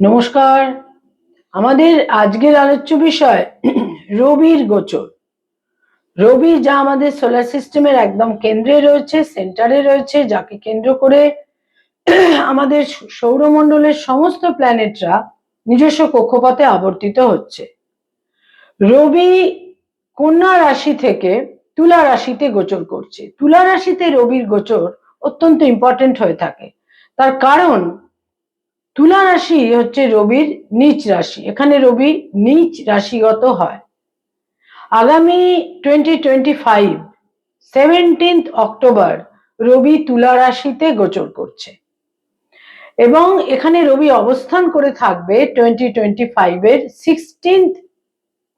নমস্কার। আমাদের আজকের আলোচ্য বিষয় রবির গোচর। রবি যা আমাদের সোলার সিস্টেমের একদম কেন্দ্রে রয়েছে সেন্টারে রয়েছে, যাকে কেন্দ্র করে আমাদের সৌরমণ্ডলের সমস্ত প্ল্যানেটরা নিজস্ব কক্ষপথে আবর্তিত হচ্ছে। রবি কন্যা রাশি থেকে তুলা রাশিতে গোচর করছে। তুলা রাশিতে রবির গোচর অত্যন্ত ইম্পর্টেন্ট হয়ে থাকে। তার কারণ তুলা রাশি হচ্ছে রবির নিচ রাশি। এখানে রবি নিচ রাশিগত হয়। আগামী টোয়েন্টি টোয়েন্টি ফাইভ অক্টোবর রবি তুলা রাশিতে গোচর করছে। এবং এখানে রবি অবস্থান করে থাকবে টোয়েন্টি টোয়েন্টি ফাইভের সিক্সটিন্থ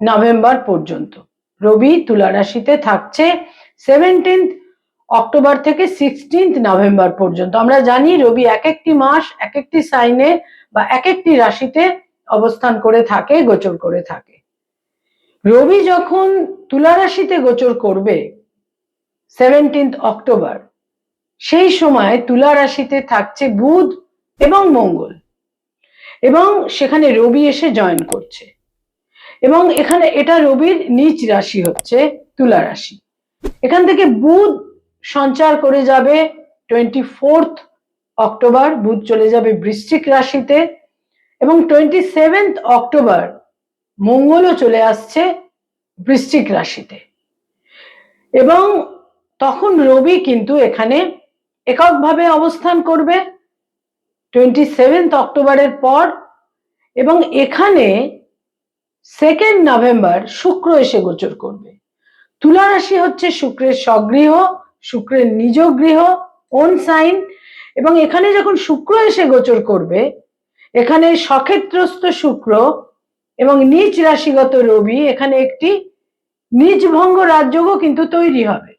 নভেম্বর পর্যন্ত। রবি তুলা রাশিতে থাকছে সেভেন্টিন্থ অক্টোবর থেকে সিক্সটিন্থ নভেম্বর পর্যন্ত। আমরা জানি রবি এক একটি মাস এক একটি সাইনে বা এক একটি রাশিতে অবস্থান করে থাকে, গোচর করে থাকে। রবি যখন তুলা রাশিতে গোচর করবে সেভেন্টিন্থ অক্টোবর সেই সময় তুলা রাশিতে থাকছে বুধ এবং মঙ্গল। এবং সেখানে রবি এসে জয়েন করছে। এবং এখানে এটা রবির নিচ রাশি হচ্ছে তুলা রাশি। এখান থেকে বুধ সঞ্চার করে যাবে টোয়েন্টি ফোর্থ অক্টোবর বুধ চলে যাবে বৃশ্চিক রাশিতে এবং টোয়েন্টি সেভেন্থ অক্টোবর মঙ্গলও চলে আসছে বৃশ্চিক রাশিতে। এবং তখন রবি কিন্তু এখানে এককভাবে অবস্থান করবে টোয়েন্টি সেভেন্থ অক্টোবরের পর এবং এখানে সেকেন্ড নভেম্বর শুক্র এসে গোচর করবে। তুলা রাশি হচ্ছে শুক্রের স্বগৃহ। শুক্রের নিজ গৃহ ওন সাইন এবং এখানে যখন শুক্র এসে গোচর করবে, এখানে সক্ষেত্রস্থ শুক্র এবং নিজ রাশিগত রবি, এখানে একটি নিজ ভঙ্গ রাজযোগও কিন্তু তৈরি হবে।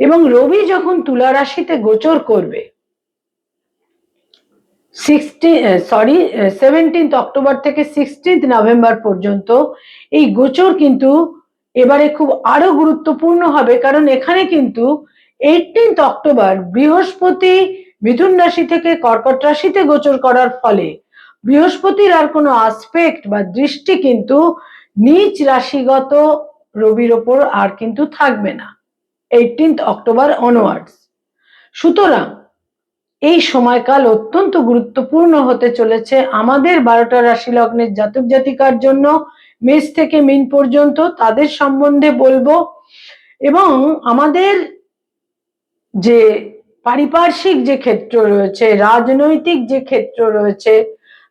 এবং রবি যখন তুলা রাশিতে গোচর করবে সরি সেভেন্টিন্থ অক্টোবর থেকে সিক্সটিন্থ নভেম্বর পর্যন্ত, এই গোচর কিন্তু এবারে খুব আরও গুরুত্বপূর্ণ হবে, কারণ এখানে কিন্তু এইটিন্থ অক্টোবর বৃহস্পতি মিথুন রাশি থেকে কর্কট রাশিতে গোচর করার ফলে বৃহস্পতির আর কোনো আসপেক্ট বা দৃষ্টি কিন্তু নিচ রাশিগত রবির ওপর আর কিন্তু থাকবে না এইটিন্থ অক্টোবর অনওয়ার্ডস সুতরাং এই সময়কাল অত্যন্ত গুরুত্বপূর্ণ হতে চলেছে আমাদের বারোটা রাশি লগ্নের জাতক জাতিকার জন্য। মেষ থেকে মিন পর্যন্ত তাদের সম্বন্ধে বলব। এবং আমাদের যে পারিপার্শ্বিক যে ক্ষেত্র রয়েছে, রাজনৈতিক যে ক্ষেত্র রয়েছে,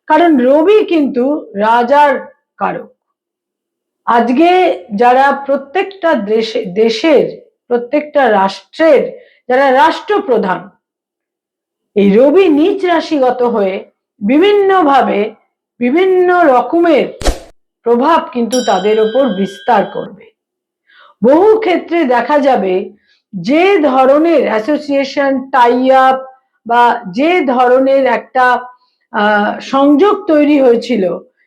কারণ রবি কিন্তু রাজার কারক। আজকে যারা প্রত্যেকটা দেশে, দেশের, প্রত্যেকটা রাষ্ট্রের, যারা রাষ্ট্রপ্রধান, এই রবি নিচ রাশিগত হয়ে বিভিন্নভাবে বিভিন্ন রকমের প্রভাব কিন্তু তাদের ওপর বিস্তার করবে। বহু ক্ষেত্রে দেখা যাবে যে ধরনের অ্যাসোসিয়েশন টাই আপ বা যে ধরনের একটা সংযোগ তৈরি হয়েছিল,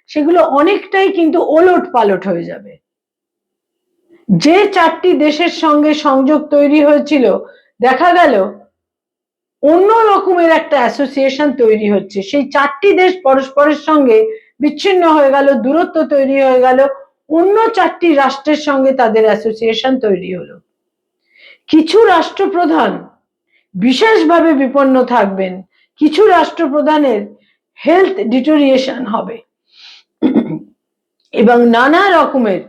সেগুলো অনেকটাই কিন্তু ওলট পালট হয়ে যাবে। যে চারটি দেশের সঙ্গে সংযোগ তৈরি হয়েছিল, দেখা গেল অন্য রকমের একটা অ্যাসোসিয়েশন তৈরি হচ্ছে। সেই চারটি দেশ পরস্পরের সঙ্গে বিচ্ছিন্ন হয়ে গেল, দূরত্ব তৈরি হয়ে গেল, অন্য চারটি রাষ্ট্রের সঙ্গে তাদের অ্যাসোসিয়েশন তৈরি হলো। কিছু রাষ্ট্রপ্রধান বিশেষভাবে বিপন্ন থাকবেন, কিছু রাষ্ট্রপ্রধানের হেলথ ডিটোরিয়েশন হবে। এবং নানা রকমের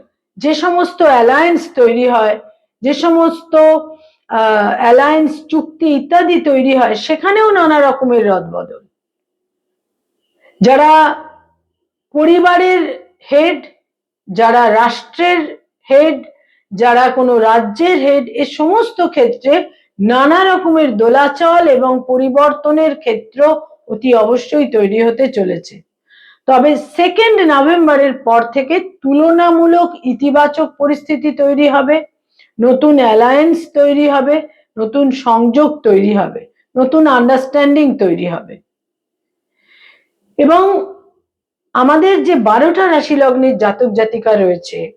যে সমস্ত অ্যালায়েন্স তৈরি হয়, যে সমস্ত অ্যালায়েন্স চুক্তি ইত্যাদি তৈরি হয়, সেখানেও নানা রকমের রদবদল। যারা পরিবারের হেড যারা রাষ্ট্রের হেড যারা কোনো রাজ্যের হেড এ সমস্ত ক্ষেত্রে নানা রকমের দোলাচল এবং পরিবর্তনের ক্ষেত্র অতি অবশ্যই তৈরি হতে চলেছে। তবে সেকেন্ড নভেম্বরের পর থেকে তুলনামূলক ইতিবাচক পরিস্থিতি তৈরি হবে, নতুন অ্যালায়েন্স তৈরি হবে, নতুন সংযোগ তৈরি হবে, নতুন আন্ডারস্ট্যান্ডিং তৈরি হবে। এবং আমাদের যে বারোটা রাশি লগ্নের জাতক জাতিকা রয়েছে,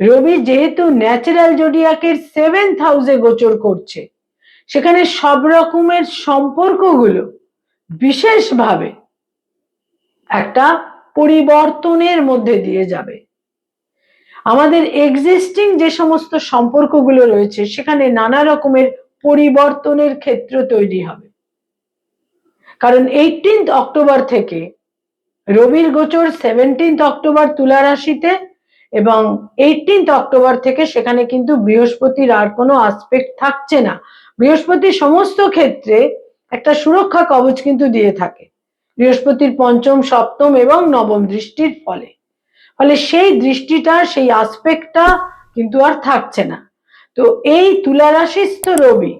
রবি যেহেতু ন্যাচারাল জোডিয়াকের সেভেন্থ হাউসে গোচর করছে, সেখানে সব রকমের সম্পর্কগুলো বিশেষভাবে একটা পরিবর্তনের মধ্যে দিয়ে যাবে। আমাদের এক্সিস্টিং যে সমস্ত সম্পর্কগুলো রয়েছে, সেখানে নানা রকমের পরিবর্তনের ক্ষেত্র তৈরি হবে। কারণ এইটিন্থ অক্টোবর থেকে রবির গোচর সেভেন্টিন্থ অক্টোবর তুলা রাশিতে এবং এইটিন্থ অক্টোবর থেকে সেখানে কিন্তু বৃহস্পতির আর কোনো আসপেক্ট থাকছে না। বৃহস্পতি সমস্ত ক্ষেত্রে একটা সুরক্ষা কবচ কিন্তু দিয়ে থাকে। বৃহস্পতির পঞ্চম, সপ্তম এবং নবম দৃষ্টির ফলে। ফলে সেই দৃষ্টিটা, সেই আসপেক্টটা কিন্তু আর থাকছে না। তো এই তুলা রাশিস্থ রবি,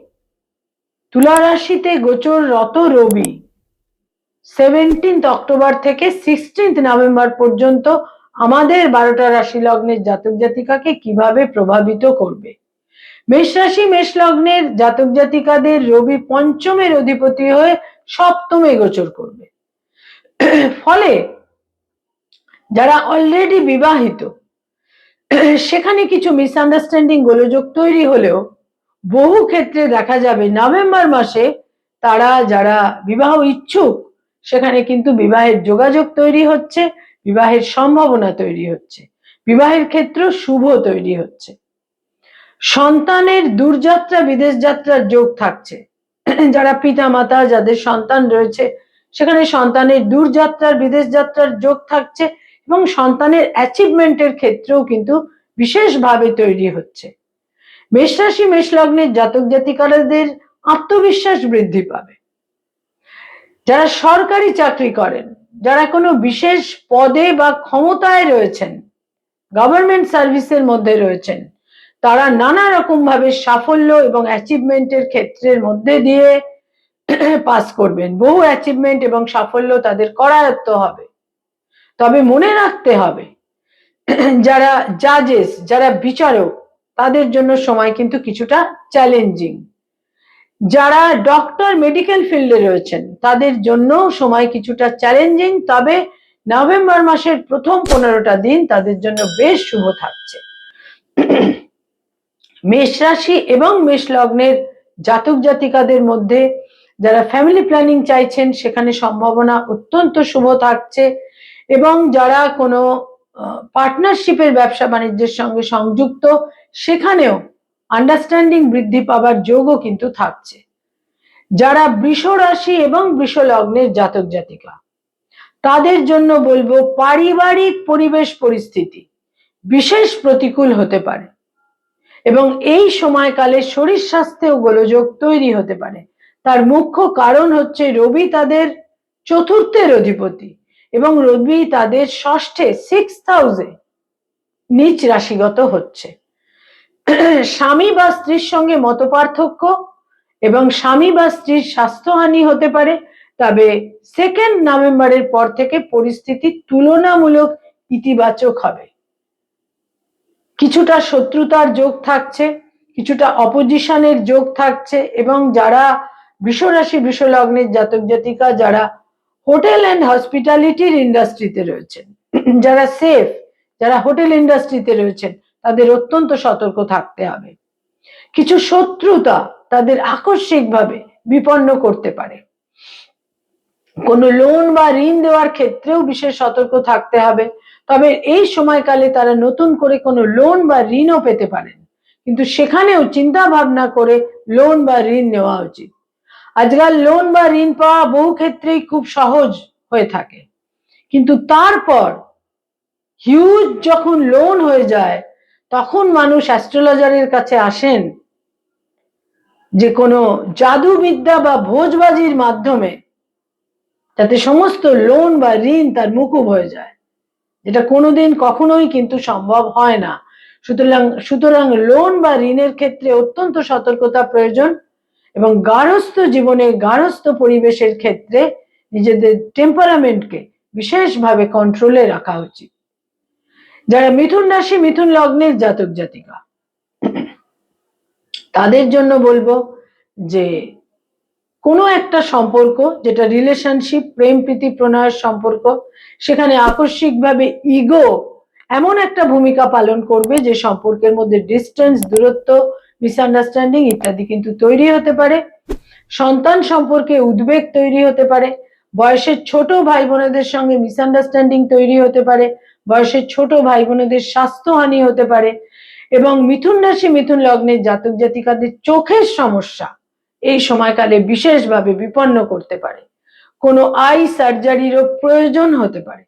তুলা রাশিতে গোচর রত রবি সেভেন্টিন্থ অক্টোবর থেকে সিক্সটিন্থ নভেম্বর পর্যন্ত আমাদের বারোটা রাশি লগ্নের জাতক জাতিকাকে কীভাবে প্রভাবিত করবে? মেষ রাশি, মেষ লগ্নের জাতক জাতিকাদের রবি পঞ্চমের অধিপতি হয়ে সপ্তমে গোচর করবে। ফলে যারা অলরেডি বিবাহিত, সেখানে কিছু মিসআন্ডারস্ট্যান্ডিং গোলযোগ তৈরি হলেও বহু ক্ষেত্রে দেখা যাবে নভেম্বর মাসে তারা যারা বিবাহ ইচ্ছুক সেখানে কিন্তু বিবাহের যোগাযোগ তৈরি হচ্ছে, বিবাহের সম্ভাবনা তৈরি হচ্ছে, বিবাহের ক্ষেত্র শুভ তৈরি হচ্ছে। সন্তানের দূরযাত্রা, বিদেশ যাত্রার যোগ থাকছে। যারা পিতা মাতা যাদের সন্তান রয়েছে, সেখানে সন্তানের দূরযাত্রার, বিদেশ যাত্রার যোগ থাকছে এবং সন্তানের অ্যাচিভমেন্টের ক্ষেত্রেও কিন্তু বিশেষভাবে তৈরি হচ্ছে। মেষ রাশি, মেষ লগ্নের জাতক জাতিকারদের আত্মবিশ্বাস বৃদ্ধি পাবে। যারা সরকারি চাকরি করেন, যারা কোনো বিশেষ পদে বা ক্ষমতায় রয়েছেন গভর্নমেন্ট সার্ভিসের মধ্যে রয়েছেন, তারা নানা রকম ভাবে সাফল্য এবং অ্যাচিভমেন্টের ক্ষেত্রের মধ্যে দিয়ে পাস করবেন। বহু অ্যাচিভমেন্ট এবং সাফল্য তাদের করায়ত্ত হবে। তবে মনে রাখতে হবে, যারা জাজেস যারা বিচারক, তাদের জন্য সময় কিন্তু কিছুটা চ্যালেঞ্জিং যারা ডক্টর মেডিকেল ফিল্ডে রয়েছেন, তাদের জন্য সময় কিছুটা চ্যালেঞ্জিং তবে নভেম্বর মাসের প্রথম পনেরোটা দিন তাদের জন্য বেশ শুভ থাকছে। মেষ রাশি এবং মেষ লগ্নের জাতক জাতিকাদের মধ্যে যারা ফ্যামিলি প্ল্যানিং চাইছেন, সেখানে সম্ভাবনা অত্যন্ত শুভ থাকছে এবং যারা কোনো পার্টনারশিপের ব্যবসা বাণিজ্যের সঙ্গে সংযুক্ত, সেখানেও আন্ডারস্ট্যান্ডিং বৃদ্ধি পাবার যোগও কিন্তু থাকছে। যারা বৃষ রাশি এবং বৃষ লগ্নের জাতক জাতিকা, তাদের জন্য বলব পারিবারিক পরিবেশ পরিস্থিতি বিশেষ প্রতিকূল হতে পারে এবং এই সময়কালে শরীর স্বাস্থ্যেও গোলযোগ তৈরি হতে পারে। তার মুখ্য কারণ হচ্ছে রবি তাদের চতুর্থের অধিপতি এবং রবি তাদের ষষ্ঠে সিক্স হাউসে নিচ রাশিগত হচ্ছে। স্বামী বা স্ত্রীর সঙ্গে মত পার্থক্য এবং স্বামী বা স্ত্রীর স্বাস্থ্যহানি হতে পারে, তবে সেকেন্ড নভেম্বরের পর থেকে পরিস্থিতি তুলনামূলক ইতিবাচক হবে। কিছুটা শত্রুতার যোগ থাকছে, কিছুটা অপোজিশনের যোগ থাকছে এবং যারা বিশ্বরাশি বিশ্বলগ্নের জাতক জাতিকা, যারা হোটেল অ্যান্ড হসপিটালিটির ইন্ডাস্ট্রিতে রয়েছেন, যারা সেফ যারা হোটেল ইন্ডাস্ট্রিতে রয়েছেন তাদের অত্যন্ত সতর্ক থাকতে হবে। কিছু শত্রুতা তাদের আকস্মিকভাবে বিপন্ন করতে পারে। কোনো লোন বা ঋণ দেওয়ার ক্ষেত্রেও বিশেষ সতর্ক থাকতে হবে। তবে এই সময়কালে তারা নতুন করে কোনো লোন বা ঋণও পেতে পারেন। কিন্তু সেখানেও চিন্তা ভাবনা করে লোন বা ঋণ নেওয়া উচিত। আজকাল লোন বা ঋণ পাওয়া বহু ক্ষেত্রেই খুব সহজ হয়ে থাকে। কিন্তু তারপর হিউজ যখন লোন হয়ে যায় তখন মানুষ অ্যাস্ট্রোলজারের কাছে আসেন যে কোনো জাদুবিদ্যা বা ভোজবাজির মাধ্যমে যাতে সমস্ত লোন বা ঋণ তার মুকুব হয়ে যায়। যেটা কোনোদিন কখনোই কিন্তু সম্ভব হয় না। সুতরাং সুতরাং লোন বা ঋণের ক্ষেত্রে অত্যন্ত সতর্কতা প্রয়োজন এবং গার্হস্থ জীবনে গার্হস্থ পরিবেশের ক্ষেত্রে নিজেদের টেম্পারামেন্টকে বিশেষভাবে কন্ট্রোলে রাখা উচিত। যারা মিথুন রাশি, মিথুন লগ্নের জাতক জাতিকা, তাদের জন্য বলব যে কোনো একটা সম্পর্ক যেটা রিলেশনশিপ প্রেম, প্রীতি, প্রণয়ের সম্পর্ক, সেখানে আকস্মিকভাবে ইগো এমন একটা ভূমিকা পালন করবে যে সম্পর্কের মধ্যে ডিস্টেন্স দূরত্ব মিসআন্ডারস্ট্যান্ডিং ইত্যাদি কিন্তু তৈরি হতে পারে। সন্তান সম্পর্কে উদ্বেগ তৈরি হতে পারে। বয়সের ছোট ভাই বোনেদের সঙ্গে মিসআন্ডারস্ট্যান্ডিং তৈরি হতে পারে। বয়সের ছোট ভাই বোনেদের স্বাস্থ্যহানি হতে পারে এবং মিথুন রাশি মিথুন লগ্নের জাতক জাতিকাদের চোখের সমস্যা এই সময়কালে বিশেষভাবে বিপন্ন করতে পারে। কোনো আই সার্জারিরও প্রয়োজন হতে পারে।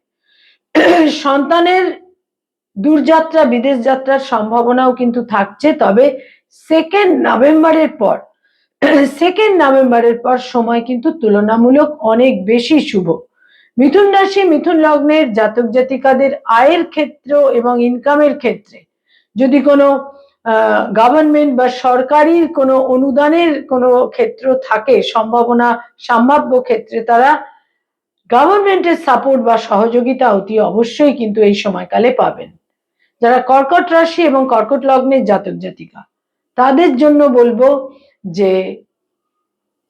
সন্তানের দূরযাত্রা, বিদেশ যাত্রার সম্ভাবনাও কিন্তু থাকছে, তবে সেকেন্ড নভেম্বরের পর সেকেন্ড নভেম্বরের পর সময় কিন্তু তুলনামূলক অনেক বেশি শুভ। মিথুন রাশি, মিথুন লগ্নের জাতক জাতিকাদের আয়ের ক্ষেত্র এবং ইনকামের ক্ষেত্রে। যদি কোনো গভর্নমেন্ট বা সরকারি কোনো অনুদানের কোনো ক্ষেত্র থাকে, সম্ভাবনা সম্ভাব্য ক্ষেত্রে তারা গভর্নমেন্টের সাপোর্ট বা সহযোগিতা অতি অবশ্যই কিন্তু এই সময়কালে পাবেন। যারা কর্কট রাশি এবং কর্কট লগ্নের জাতক জাতিকা, তাদের জন্য বলব যে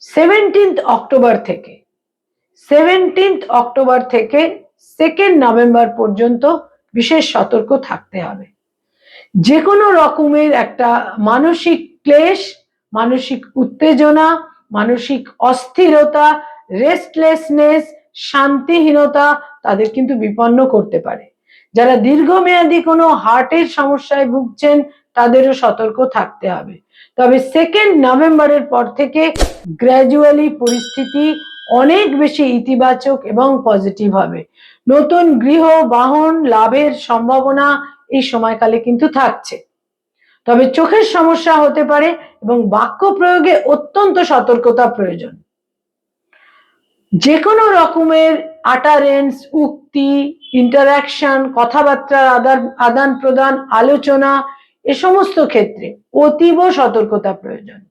সেভেন্টিন্থ অক্টোবর থেকে সেভেন্টিন্থ অক্টোবর থেকে সেকেন্ড নভেম্বর পর্যন্ত বিশেষ সতর্ক থাকতে হবে। যে কোনো রকমের একটা মানসিক ক্লেশ, মানসিক উত্তেজনা, মানসিক অস্থিরতা রেস্টলেসনেস শান্তিহীনতা তাদের কিন্তু বিপন্ন করতে পারে। যারা দীর্ঘমেয়াদী কোনো হার্টের সমস্যায় ভুগছেন, তাদেরও সতর্ক থাকতে হবে। তবে সেকেন্ড নভেম্বরের পর থেকে গ্র্যাজুয়ালি পরিস্থিতি অনেক বেশি ইতিবাচক এবং পজিটিভ হবে। নতুন গৃহ, বাহন, লাভের সম্ভাবনা এই সময়কালে কিন্তু থাকছে। তবে চোখের সমস্যা হতে পারে এবং বাক্য প্রয়োগে অত্যন্ত সতর্কতা প্রয়োজন। যে কোনো রকমের আটারেন্স উক্তি ইন্টারাকশন কথাবার্তার আদান আদান প্রদান আলোচনা এ সমস্ত ক্ষেত্রে অতীব সতর্কতা প্রয়োজন।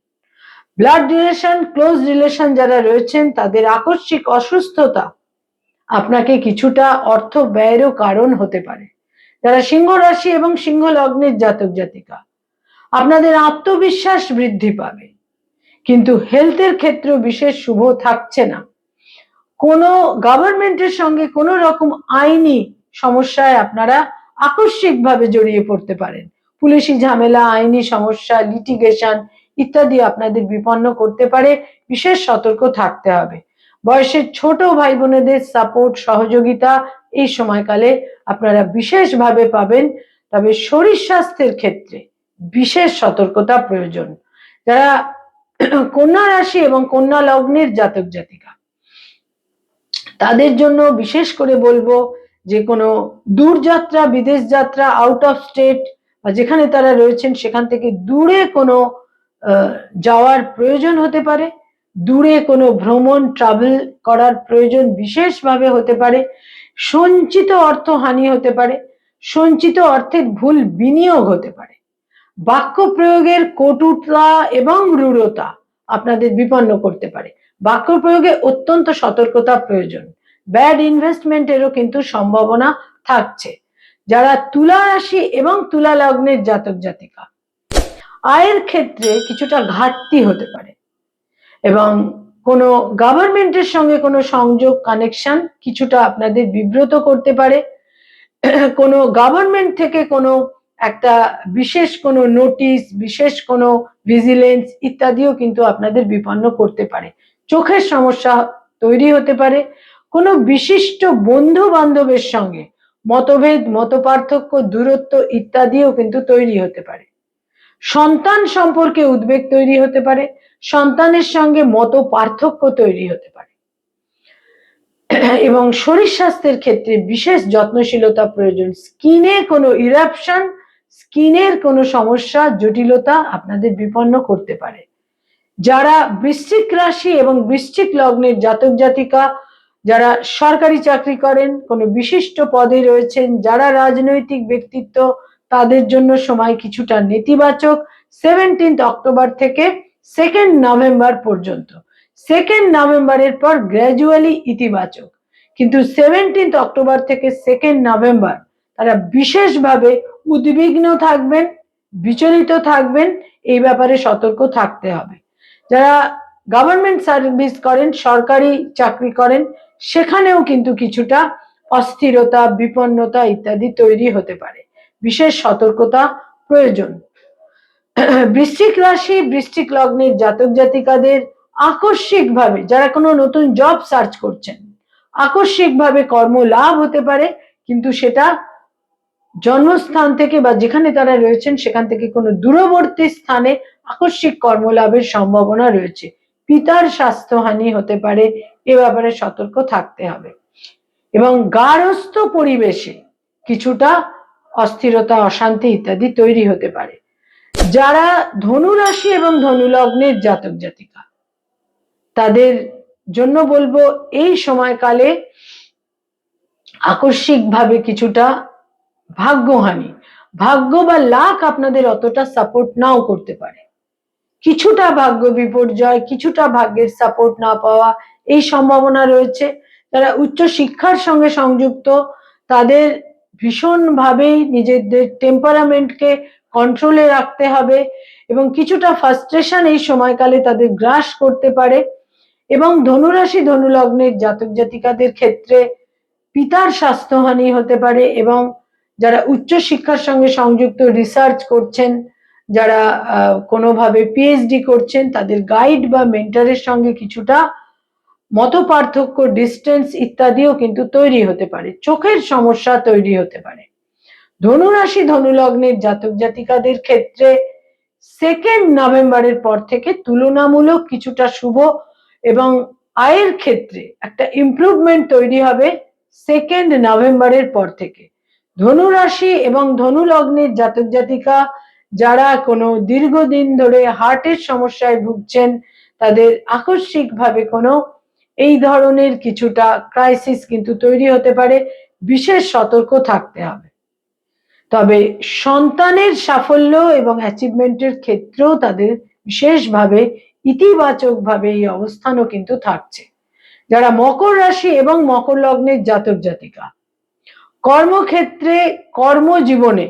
ব্লাড রিলেশন ক্লোজ রিলেশন যারা রয়েছেন, তাদের আকস্মিক অসুস্থতা আপনাকে কিছুটা অর্থ ব্যয়েরও কারণ হতে পারে। যারা সিংহ রাশি এবং সিংহ লগ্নের জাতক জাতিকা, আপনাদের আত্মবিশ্বাস বৃদ্ধি পাবে। কিন্তু হেলথের ক্ষেত্রে বিশেষ শুভ থাকছে না। কোনো গভর্নমেন্টের সঙ্গে কোনো রকম আইনি সমস্যায় আপনারা আকস্মিকভাবে জড়িয়ে পড়তে পারেন। পুলিশি ঝামেলা, আইনি সমস্যা লিটিগেশন ইত্যাদি আপনাদের বিপন্ন করতে পারে, বিশেষ সতর্ক থাকতে হবে। বয়সের ছোট ভাই বোনেদের সাপোর্ট সহযোগিতা এই সময়কালে আপনারা বিশেষভাবে পাবেন। তবে শরীর স্বাস্থ্যের ক্ষেত্রে বিশেষ সতর্কতা প্রয়োজন। যারা কন্যা রাশি এবং কন্যা লগ্নের জাতক জাতিকা, তাদের জন্য বিশেষ করে বলব যে কোনো দূরযাত্রা বিদেশ যাত্রা আউট অফ স্টেট বা যেখানে তারা রয়েছেন, সেখান থেকে দূরে কোনো যাওয়ার প্রয়োজন হতে পারে। দূরে কোনো ভ্রমণ ট্রাভেল করার প্রয়োজন বিশেষভাবে হতে পারে। সঞ্চিত অর্থ হানি হতে পারে। সঞ্চিত অর্থের ভুল বিনিয়োগ হতে পারে। বাক্য প্রয়োগের কটুতা এবং রূঢ়তা আপনাদের বিপন্ন করতে পারে। বাক্য প্রয়োগে অত্যন্ত সতর্কতা প্রয়োজন। ব্যাড ইনভেস্টমেন্টেরও কিন্তু সম্ভাবনা থাকছে। যারা তুলা রাশি এবং তুলা লগ্নের জাতক জাতিকা আয়ের ক্ষেত্রে কিছুটা ঘাটতি হতে পারে। এবং কোনো গভর্নমেন্টের সঙ্গে কোনো সংযোগ কানেকশন কিছুটা আপনাদের বিব্রত করতে পারে। কোনো গভর্নমেন্ট থেকে কোনো একটা বিশেষ কোনো নোটিশ বিশেষ কোনো ভিজিলেন্স ইত্যাদিও কিন্তু আপনাদের বিপন্ন করতে পারে। চোখের সমস্যা তৈরি হতে পারে। কোনো বিশিষ্ট বন্ধু বান্ধবের সঙ্গে মতভেদ, মতপার্থক্য, দূরত্ব ইত্যাদিও কিন্তু তৈরি হতে পারে। সন্তান সম্পর্কে উদ্বেগ তৈরি হতে পারে, সন্তানের সঙ্গে মত পার্থক্য তৈরি হতে পারে। এবং শরীর স্বাস্থ্যের ক্ষেত্রে বিশেষ যত্নশীলতা প্রয়োজন। স্কিনে কোনো ইরাপশন স্কিনের কোনো সমস্যা, জটিলতা আপনাদের বিপন্ন করতে পারে। যারা বৃশ্চিক রাশি এবং বৃশ্চিক লগ্নের জাতক জাতিকা, যারা সরকারি চাকরি করেন, কোনো বিশিষ্ট পদে রয়েছেন, যারা রাজনৈতিক ব্যক্তিত্ব তাদের জন্য সময় কিছুটা নেতিবাচক। সেভেন্টিন্থ অক্টোবর থেকে সেকেন্ড নভেম্বর পর্যন্ত। সেকেন্ড নভেম্বরের পর গ্র্যাজুয়ালি ইতিবাচক। কিন্তু সেভেন্টিন্থ অক্টোবর থেকে সেকেন্ড নভেম্বর তারা বিশেষভাবে উদ্বিগ্ন থাকবেন, বিচলিত থাকবেন, এই ব্যাপারে সতর্ক থাকতে হবে। যারা গভর্নমেন্ট সার্ভিস করেন, সরকারি চাকরি করেন, সেখানেও কিন্তু কিছুটা অস্থিরতা, বিপন্নতা ইত্যাদি তৈরি হতে পারে। বিশেষ সতর্কতা প্রয়োজন। বৃশ্চিক রাশি, বৃশ্চিক লগ্নের জাতক জাতিকাদের আকস্মিকভাবে যারা কোনো নতুন জব সার্চ করছেন, আকস্মিকভাবে কর্ম লাভ হতে পারে, কিন্তু সেটা জন্মস্থান থেকে বা যেখানে তারা রয়েছেন সেখান থেকে কোনো দূরবর্তী স্থানে আকস্মিক কর্মলাভের সম্ভাবনা রয়েছে। পিতার স্বাস্থ্যহানি হতে পারে, এ ব্যাপারে সতর্ক থাকতে হবে। এবং গার্হস্থ পরিবেশে কিছুটা অস্থিরতা, অশান্তি ইত্যাদি তৈরি হতে পারে। যারা ধনু রাশি এবং ধনু লগ্নের জাতক জাতিকা, তাদের জন্য বলব এই সময়কালে আকস্মিকভাবে কিছুটা ভাগ্যহানি। ভাগ্য বা লাখ আপনাদের অতটা সাপোর্ট নাও করতে পারে। কিছুটা ভাগ্য বিপর্যয়, কিছুটা ভাগ্যের সাপোর্ট না পাওয়া এই সম্ভাবনা রয়েছে। যারা উচ্চ শিক্ষার সঙ্গে সংযুক্ত, তাদের ভীষণভাবেই নিজেদের টেম্পারামেন্টকে কন্ট্রোলে রাখতে হবে এবং কিছুটা ফার্স্ট্রেশন এই সময়কালে তাদের গ্রাস করতে পারে এবং ধনুরাশি ধনুলগ্নের জাতক জাতিকাদের ক্ষেত্রে পিতার স্বাস্থ্যহানি হতে পারে এবং যারা উচ্চ শিক্ষার সঙ্গে সংযুক্ত রিসার্চ করছেন, যারা কোনোভাবে পিএইচডি করছেন, তাদের গাইড বা মেন্টারের সঙ্গে কিছুটা মত পার্থক্য ডিস্টেন্স ইত্যাদিও কিন্তু তৈরি হতে পারে। চোখের সমস্যা তৈরি হতে পারে। ধনুরাশি ধনুলগ্নের জাতক জাতিকাদের ক্ষেত্রে সেকেন্ড নভেম্বরের পর থেকে তুলনামূলক কিছুটা শুভ এবং আয়ের ক্ষেত্রে একটা ইমপ্রুভমেন্ট তৈরি হবে সেকেন্ড নভেম্বরের পর থেকে। ধনুরাশি এবং ধনুলগ্নের জাতক জাতিকা যারা কোনো দীর্ঘদিন ধরে হার্টের সমস্যায় ভুগছেন, তাদের আকস্মিকভাবে কোনো এই ধরনের কিছুটা ক্রাইসিস কিন্তু তৈরি হতে পারে, বিশেষ সতর্ক থাকতে হবে। তবে সন্তানের সাফল্য এবং অ্যাচিভমেন্টের ক্ষেত্রেও তাদের বিশেষভাবে ইতিবাচকভাবে এই অবস্থানও কিন্তু থাকছে। যারা মকর রাশি এবং মকর লগ্নের জাতক জাতিকা, কর্মক্ষেত্রে, কর্মজীবনে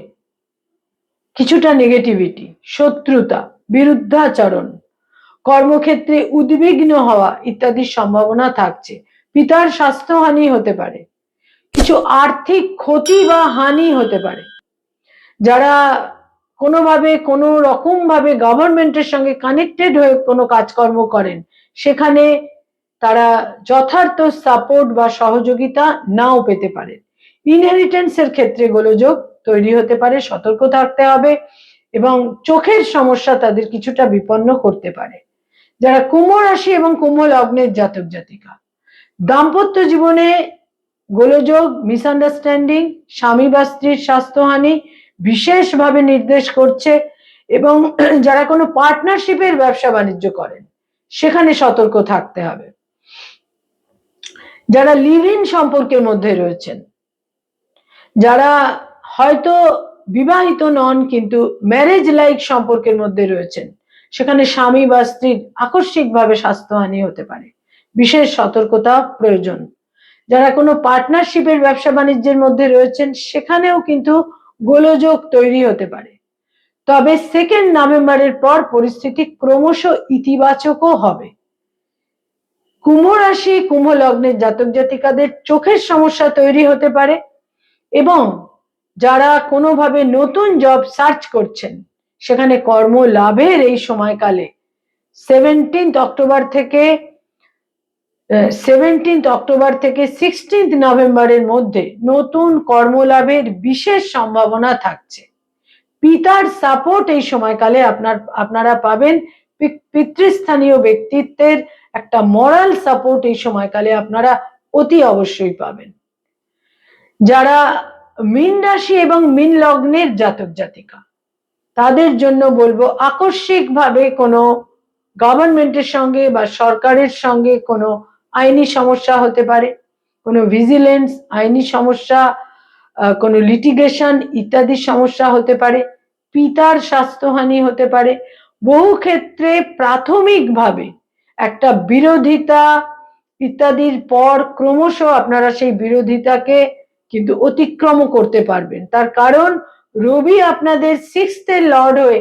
কিছুটা নেগেটিভিটি শত্রুতা, বিরুদ্ধাচরণ কর্মক্ষেত্রে উদ্বিগ্ন হওয়া ইত্যাদির সম্ভাবনা থাকছে। পিতার স্বাস্থ্যহানি হতে পারে। কিছু আর্থিক ক্ষতি বা হানি হতে পারে। যারা কোনোভাবে কোনো রকম ভাবে গভর্নমেন্টের সঙ্গে কানেক্টেড হয়ে কোনো কাজকর্ম করেন, সেখানে তারা যথার্থ সাপোর্ট বা সহযোগিতা নাও পেতে পারেন ইনহেরিটেন্সের ক্ষেত্রে গোলযোগ তৈরি হতে পারে, সতর্ক থাকতে হবে এবং চোখের সমস্যা তাদের কিছুটা বিপন্ন করতে পারে। যারা কুম্ভ রাশি এবং কুম্ভ লগ্নের জাতক জাতিকা। দাম্পত্য জীবনে গোলযোগ মিসআন্ডারস্ট্যান্ডিং স্বামী বা স্ত্রীর স্বাস্থ্যহানি বিশেষভাবে নির্দেশ করছে এবং যারা কোনো পার্টনারশিপের ব্যবসা বাণিজ্য করেন, সেখানে সতর্ক থাকতে হবে। যারা লিভ ইন সম্পর্কের মধ্যে রয়েছেন, যারা হয়তো বিবাহিত নন কিন্তু ম্যারেজ লাইক সম্পর্কের মধ্যে রয়েছেন সেখানে স্বামী বা স্ত্রীর আকস্মিকভাবে স্বাস্থ্যহানি হতে পারে। বিশেষ সতর্কতা প্রয়োজন। যারা কোনো পার্টনারশিপের ব্যবসা বাণিজ্যের মধ্যে রয়েছেন, সেখানেও কিন্তু গোলযোগ তৈরি হতে পারে। তবে সেকেন্ড নভেম্বরের পর পরিস্থিতি ক্রমশ ইতিবাচকও হবে। কুম্ভ রাশি, কুম্ভ লগ্নের জাতক জাতিকাদের চোখের সমস্যা তৈরি হতে পারে এবং যারা কোনোভাবে নতুন জব সার্চ করছেন সেখানে কর্ম লাভের এই সময়কালে সেভেন্টিন্থ অক্টোবর থেকে সেভেন্টিন্থ অক্টোবর থেকে সিক্সটিন্থ নভেম্বরের মধ্যে নতুন কর্মলাভের বিশেষ সম্ভাবনা থাকছে। পিতার সাপোর্ট এই সময়কালে আপনার, আপনারা পাবেন। পিতৃস্থানীয় ব্যক্তিত্বের একটা মরাল সাপোর্ট এই সময়কালে আপনারা অতি অবশ্যই পাবেন। যারা মীন রাশি এবং মীন লগ্নের জাতক জাতিকা তাদের জন্য বলব আকস্মিকভাবে কোনো গভর্নমেন্টের সঙ্গে বা সরকারের সঙ্গে কোনো আইনি সমস্যা হতে পারে, কোনো ভিজিলেন্স আইনি সমস্যা কোনো লিটিগেশন ইত্যাদি সমস্যা হতে পারে, পিতার স্বাস্থ্যহানি হতে পারে। বহু ক্ষেত্রে প্রাথমিকভাবে একটা বিরোধিতা ইত্যাদির পর ক্রমশ আপনারা সেই বিরোধিতাকে কিন্তু অতিক্রম করতে পারবেন। তার কারণ রবি আপনাদের সিক্সথের লর্ড হয়ে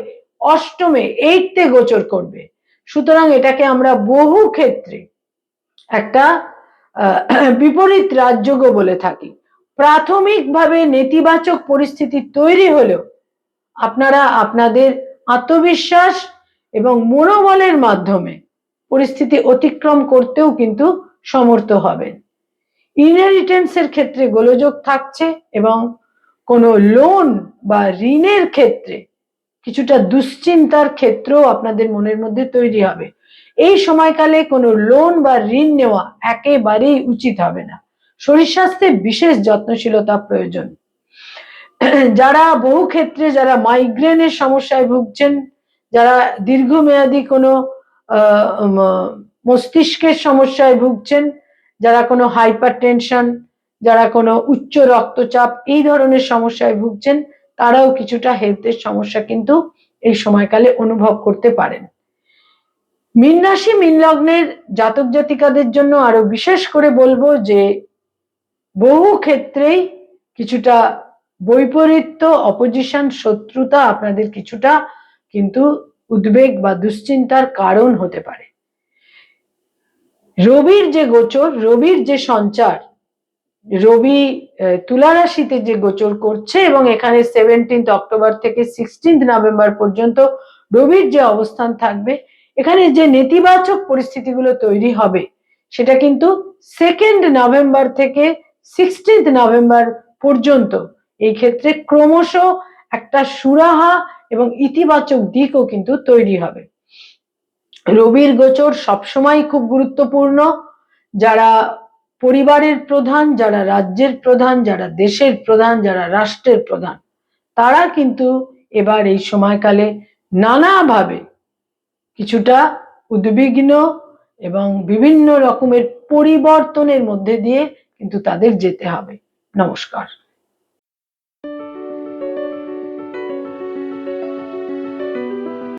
অষ্টমে এইটতে গোচর করবে। সুতরাং এটাকে আমরা বহু ক্ষেত্রে একটা বিপরীত রাজযোগও বলে থাকি। প্রাথমিকভাবে নেতিবাচক পরিস্থিতি তৈরি হলেও আপনারা আপনাদের আত্মবিশ্বাস এবং মনোবলের মাধ্যমে পরিস্থিতি অতিক্রম করতেও কিন্তু সমর্থ হবেন। ইনহেরিটেন্সের ক্ষেত্রে গোলযোগ থাকছে এবং কোনো লোন বা ঋণের ক্ষেত্রে কিছুটা দুশ্চিন্তার ক্ষেত্রেও আপনাদের মনের মধ্যে তৈরি হবে। এই সময়কালে কোনো লোন বা ঋণ নেওয়া একেবারেই উচিত হবে না। শরীর স্বাস্থ্যে বিশেষ যত্নশীলতা প্রয়োজন। যারা বহু ক্ষেত্রে যারা মাইগ্রেনের সমস্যায় ভুগছেন, যারা দীর্ঘমেয়াদী কোনো মস্তিষ্কের সমস্যায় ভুগছেন, যারা কোনো হাইপার টেনশন যারা কোনো উচ্চ রক্তচাপ এই ধরনের সমস্যায় ভুগছেন, তারাও কিছুটা হেলথের সমস্যা কিন্তু এই সময়কালে অনুভব করতে পারেন। মীন রাশি, মীন লগ্নের জাতক জাতিকাদের জন্য আরও বিশেষ করে বলব যে, বহু ক্ষেত্রেই কিছুটা বৈপরীত্য অপোজিশন শত্রুতা আপনাদের কিছুটা কিন্তু উদ্বেগ বা দুশ্চিন্তার কারণ হতে পারে। রবির যে গোচর, রবির যে সঞ্চার রবি তুলা রাশিতে যে গোচর করছে এবং এখানে সেভেন্টিন্থ অক্টোবর থেকে সিক্সটিন্থ নভেম্বর পর্যন্ত রবির যে অবস্থান থাকবে, এখানে যে নেতিবাচক পরিস্থিতিগুলো তৈরি হবে, সেটা কিন্তু সেকেন্ড নভেম্বর থেকে সিক্সটিন্থ নভেম্বর পর্যন্ত। এই ক্ষেত্রে ক্রমশ একটা সুরাহা এবং ইতিবাচক দিকও কিন্তু তৈরি হবে। রবির গোচর সবসময় খুব গুরুত্বপূর্ণ। যারা পরিবারের প্রধান যারা, রাজ্যের প্রধান যারা, দেশের প্রধান যারা, রাষ্ট্রের প্রধান, তারা কিন্তু এবার এই সময়কালে নানাভাবে কিছুটা উদ্বিগ্ন এবং বিভিন্ন রকমের পরিবর্তনের মধ্যে দিয়ে কিন্তু তাদের যেতে হবে। নমস্কার।